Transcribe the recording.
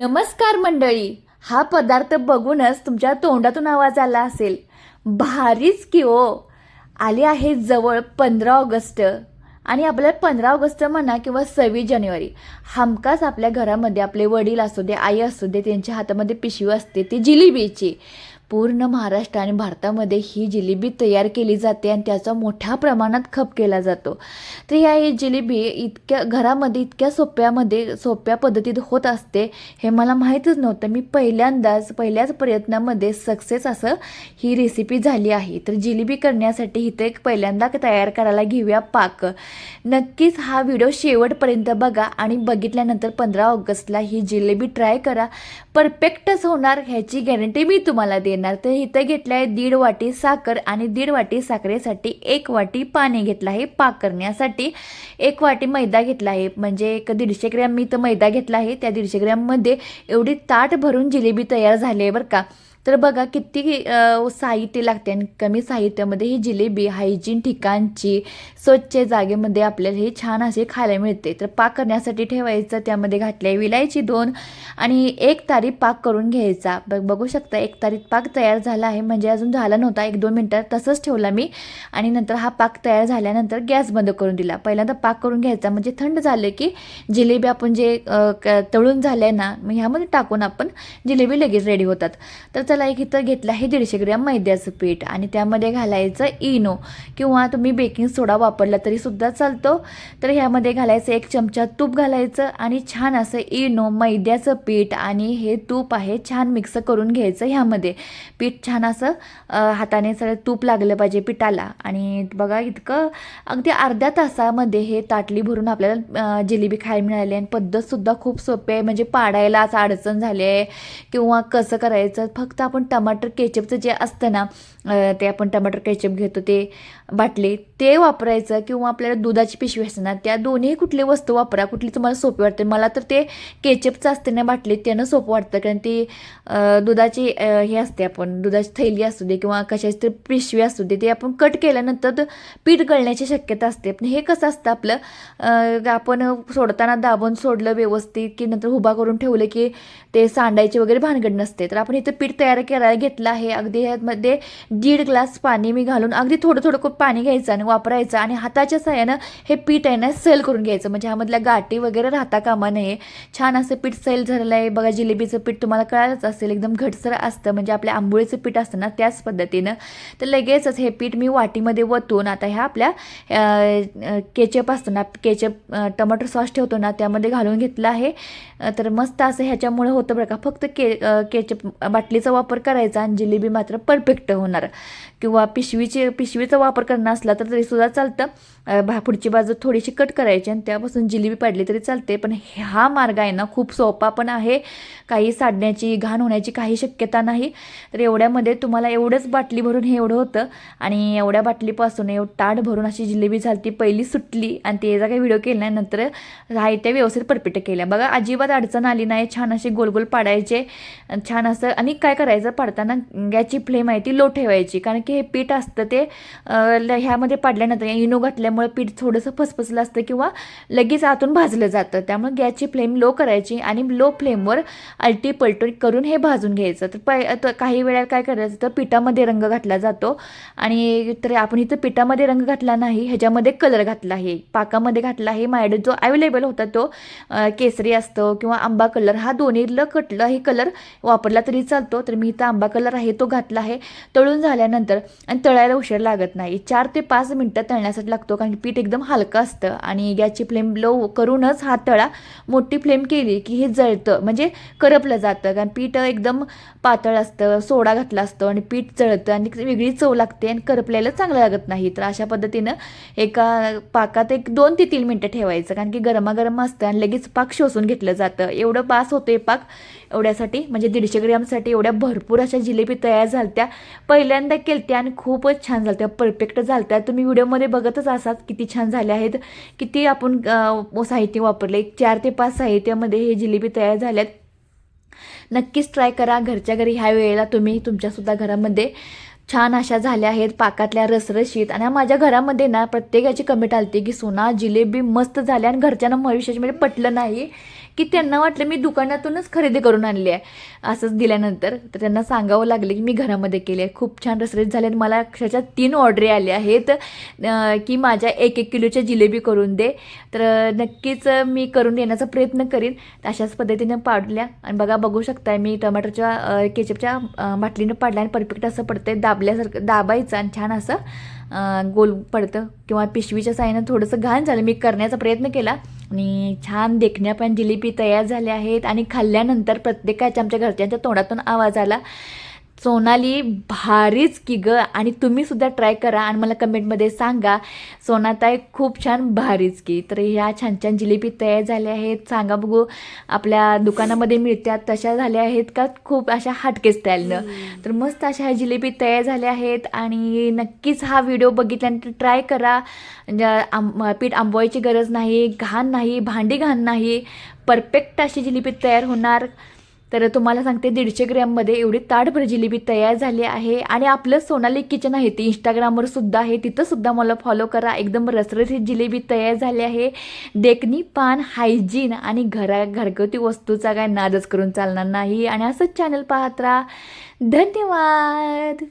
नमस्कार मंडळी. हा पदार्थ बघूनच तुमच्या तोंडातून आवाज आला असेल. भारीच की हो. आले आहे जवळ पंधरा ऑगस्ट. आणि आपल्याला पंधरा ऑगस्ट म्हणा किंवा सव्वीस जानेवारी हमखास आपल्या घरामध्ये आपले वडील असू दे आई असू दे त्यांच्या हातामध्ये पिशवी असते ती जिलेबीची. पूर्ण महाराष्ट्र आणि भारतामध्ये ही जिलेबी तयार केली जाते आणि त्याचा मोठ्या प्रमाणात खप केला जातो. तर या ही जिलेबी इतक्या घरामध्ये इतक्या सोप्यामध्ये सोप्या पद्धतीत होत असते हे मला माहीतच नव्हतं. मी पहिल्यांदाच पहिल्याच प्रयत्नामध्ये सक्सेस असं ही रेसिपी झाली आहे. तर जिलेबी करण्यासाठी इथं एक पहिल्यांदा तयार करायला घेऊया पाक. नक्कीच हा व्हिडिओ शेवटपर्यंत बघा आणि बघितल्यानंतर पंधरा ऑगस्टला ही जिलेबी ट्राय करा. परफेक्टच होणार ह्याची गॅरंटी मी तुम्हाला देईन देणार. तर इथं घेतलं आहे दीड वाटी साखर आणि दीड वाटी साखरेसाठी एक वाटी पाणी घेतलं आहे पाक करण्यासाठी. एक वाटी मैदा घेतला आहे म्हणजे एक दीडशे ग्रॅम मी तर मैदा घेतला आहे. त्या दीडशे ग्रॅममध्ये एवढी ताट भरून जिलेबी तयार झाली आहे बरं का. तर बघा किती साहित्य लागते आणि कमी साहित्यामध्ये ही जिलेबी हायजीन ठिकाणची स्वच्छ जागेमध्ये आपल्याला हे छान असे खायला मिळते. तर पाक करण्यासाठी ठेवायचं त्यामध्ये घातले विलायची दोन आणि एक तारी पाक करून घ्यायचा. बघ बघू शकता एक तारीख पाक तयार झाला आहे म्हणजे अजून झाला नव्हता. एक दोन मिनटात तसंच ठेवला मी आणि नंतर हा पाक तयार झाल्यानंतर गॅस बंद करून दिला. पहिल्यांदा पाक करून घ्यायचा म्हणजे थंड झालं की जिलेबी आपण जे क- तळून झाल्या ना मग ह्यामध्ये टाकून आपण जिलेबी लगेच रेडी होतात. तर चला एक इथं घेतलं आहे दीडशे ग्रॅम मैद्याचं पीठ आणि त्यामध्ये घालायचं इनो किंवा तुम्ही बेकिंग सोडा वापरला तरीसुद्धा चालतो. तर ह्यामध्ये घालायचं एक चमचा तूप घालायचं आणि छान असं इनो मैद्याचं पीठ आणि हे तूप आहे छान मिक्स करून घ्यायचं ह्यामध्ये. पीठ छान असं हाताने सगळं तूप लागलं पाहिजे पिठाला आणि बघा इतकं अगदी अर्ध्या तासामध्ये हे ताटली भरून आपल्याला जिलेबी खायला मिळाली आणि पद्धतसुद्धा खूप सोपी आहे. म्हणजे पाडायला असं अडचण झाली आहे किंवा कसं करायचं फक्त आपण टमाटर केचपचं जे असतं ना ते आपण टमाटर केचप घेतो ते बाटलीत. ते वापरायचं किंवा आपल्याला दुधाची पिशवी असते ना त्या दोन्ही कुठली वस्तू वापरा कुठली तुम्हाला सोपी वाटते. मला तर ते केचपचं असते ना बाटलीत त्यानं सोपं वाटतं कारण ती दुधाची हे असते आपण दुधाची थैली असू दे किंवा कशाची तरी पिशवी असू दे ते आपण कट केल्यानंतर पीठ गळण्याची शक्यता असते. पण हे कसं असतं आपलं आपण सोडताना दाबून सोडलं व्यवस्थित की नंतर उभा करून ठेवलं की ते सांडायचे वगैरे भानगड नसते. तर आपण इथं पीठ तयार करायला घेतलं आहे. अगदी ह्यामध्ये दीड ग्लास पाणी मी घालून अगदी थोडं थोडं पाणी घ्यायचं आणि वापरायचं आणि हाताच्या सहाय्यानं हे पीठ आहे ना सेल करून घ्यायचं. म्हणजे ह्यामधल्या गाठी वगैरे राहता कामा नये. छान असं पीठ सेल झालेलं आहे. बघा जिलेबीचं पीठ तुम्हाला कळालंच असेल एकदम घटसर असतं. म्हणजे आपल्या आंबोळीचं पीठ असतं ना त्याच पद्धतीनं. तर लगेचच हे पीठ मी वाटीमध्ये वतून आता ह्या आपल्या केचप असतं ना केचप टमाटर सॉस ठेवतो ना त्यामध्ये घालून घेतलं आहे. तर मस्त असं ह्याच्यामुळे होतं बरं का. फक्त के केचप बाटलीचा वापर करायचा आणि जिलेबी मात्र परफेक्ट होणार. किंवा पिशवीची पिशवीचा वापर करणं असला तर तरीसुद्धा चालतं. भा पुढची बाजू थोडीशी कट करायची आणि त्यापासून जिलेबी पाडली तरी चालते. पण हा मार्ग आहे ना खूप सोपा पण आहे. काही साडण्याची घाण होण्याची काही शक्यता नाही. तर एवढ्यामध्ये तुम्हाला एवढंच बाटली भरून हे एवढं होतं. आणि एवढ्या बाटलीपासून एवढं ताट भरून अशी जिलेबी झाली पहिली सुटली आणि त्याचा काही व्हिडिओ केला नाही नंतर आहे त्या व्यवस्थित पडपिटं केल्या. बघा अजिबात अडचण आली नाही. छान असे गोल गोल पाडायचे. छान असं आणि काय करायचं पाडताना गॅसची फ्लेम आहे ती लो ठेवायची. कारण की हे पीठ असतं ते ल- ह्यामध्ये पाडल्यानंतर इनो घातल्यामुळे पीठ थोडंसं फसफसलं असतं किंवा लगेच आतून भाजलं जातं. त्यामुळे गॅसची फ्लेम लो करायची आणि लो फ्लेमवर अल्टी पलटी करून हे भाजून घ्यायचं. तर पै तर काही वेळा काय करायचं तर पिठामध्ये रंग घातला जातो आणि तर आपण इथं पिठामध्ये रंग घातला नाही ह्याच्यामध्ये कलर घातला आहे. पाकामध्ये घातला आहे. मायड जो अवेलेबल होता तो केसरी असतो किंवा आंबा कलर हा दोन्हीलं कटलं हे कलर वापरला तरी चालतो. तर मी इथं आंबा कलर आहे तो घातला आहे. तळून झाल्यानंतर आणि तळायला उशीर लागत नाही. चार ते पाच मिनटं तळण्यासाठी लागतो कारण की पीठ एकदम हलकं असतं आणि गॅसची फ्लेम लो करूनच हा तळा मोठी फ्लेम केली की हे जळतं म्हणजे करपलं जातं. कारण पीठ एकदम पातळ असतं सोडा घातला असतो आणि पीठ जळतं आणि वेगळी चव लागते आणि करपल्याला चांगलं लागत नाही. तर अशा पद्धतीनं एका पाकात एक दोन ते तीन मिनटं ठेवायचं कारण की गरमागरम असतं आणि लगेच पाक शोषून घेतलं जातं. एवढं पास होतं पाक एवढ्यासाठी म्हणजे दीडशे ग्रॅमसाठी एवढ्या भरपूर अशा जिलेबी तयार झाल्या पहिल्यांदा केलत्या आणि खूपच छान झालत्या परफेक्ट झालत्या. तुम्ही व्हिडिओमध्ये बघतच असाल किती छान झाले आहेत किती आपण साहित्य वापरले. चार ते पाच साहित्यामध्ये हे जिलेबी तयार झाल्यात. नक्कीच ट्राय करा. घरच्या घरी ह्या वेळेला तुम्ही तुमच्यासुद्धा घरामध्ये छान अशा झाल्या आहेत पाकातल्या रसरशीत. आणि माझ्या घरामध्ये ना प्रत्येकाची कमेंट आलती की सोना जिलेबी मस्त झाल्या आणि घरच्यांना म- विशेष म्हणजे पटलं नाही. की त्यांना वाटलं मी दुकानातूनच खरेदी करून आणली आहे. असंच दिल्यानंतर तर त्यांना सांगावं लागलं की मी घरामध्ये केली आहे. खूप छान रसरशीत झाले मला अक्षरशः तीन ऑर्डरी आल्या आहेत. की माझ्या एक एक किलोच्या जिलेबी करून दे. तर नक्कीच मी करून देण्याचा प्रयत्न करीन. तर अशाच पद्धतीने पाडल्या. आणि बघा बघू शकताय मी टमाटरच्या केचपच्या बाटलीनं पाडल्या आणि परफेक्ट असं पडतंय. दाबल्यासारखं दाबायचं आणि छान असं गोल पडतं. किंवा पिशवीच्या साईनं थोडंसं घाण झालं. मी करण्याचा प्रयत्न केला. आणि छान देखण्या पण जिलेबी तयार झाल्या आहेत आणि खाल्ल्यानंतर प्रत्येकाच्या आमच्या घरच्यांच्या तोंडातून आवाज आला. सोनाली भारीच की ग. आणि तुम्ही सुद्धा ट्राय करा आणि मला कमेंटमध्ये सांगा. सोनाताई खूप छान भारीच की. तर ह्या छान छान जिलेबी तयार झाल्या आहेत. सांगा बघू आपल्या दुकानामध्ये मिळतात तशा झाल्या आहेत का? खूप अशा हटके स्टाईलनं तर मस्त अशा ह्या जिलेबी तयार झाल्या आहेत आणि नक्कीच हा व्हिडिओ बघितल्यानंतर ट्राय करा. म्हणजे आंब पीठ आंबवायची गरज नाही घाण नाही भांडी घाण नाही. परफेक्ट अशी जिलेबी तयार होणार. तर तुम्हाला सांगते दीडशे ग्रॅममध्ये एवढी ताटभर जिलेबी तयार झाली आहे. आणि आपलं सोनाली किचन आहे ते इंस्टाग्रामवर सुद्धा आहे. तिथं सुद्धा मला फॉलो करा. एकदम रसरशीत जिलेबी तयार झाली आहे. देखणी पान हायजीन आणि घरा घरगुती वस्तूचा काय नादच करून चालणार नाही. आणि असंच चॅनल पाहत राहा. धन्यवाद!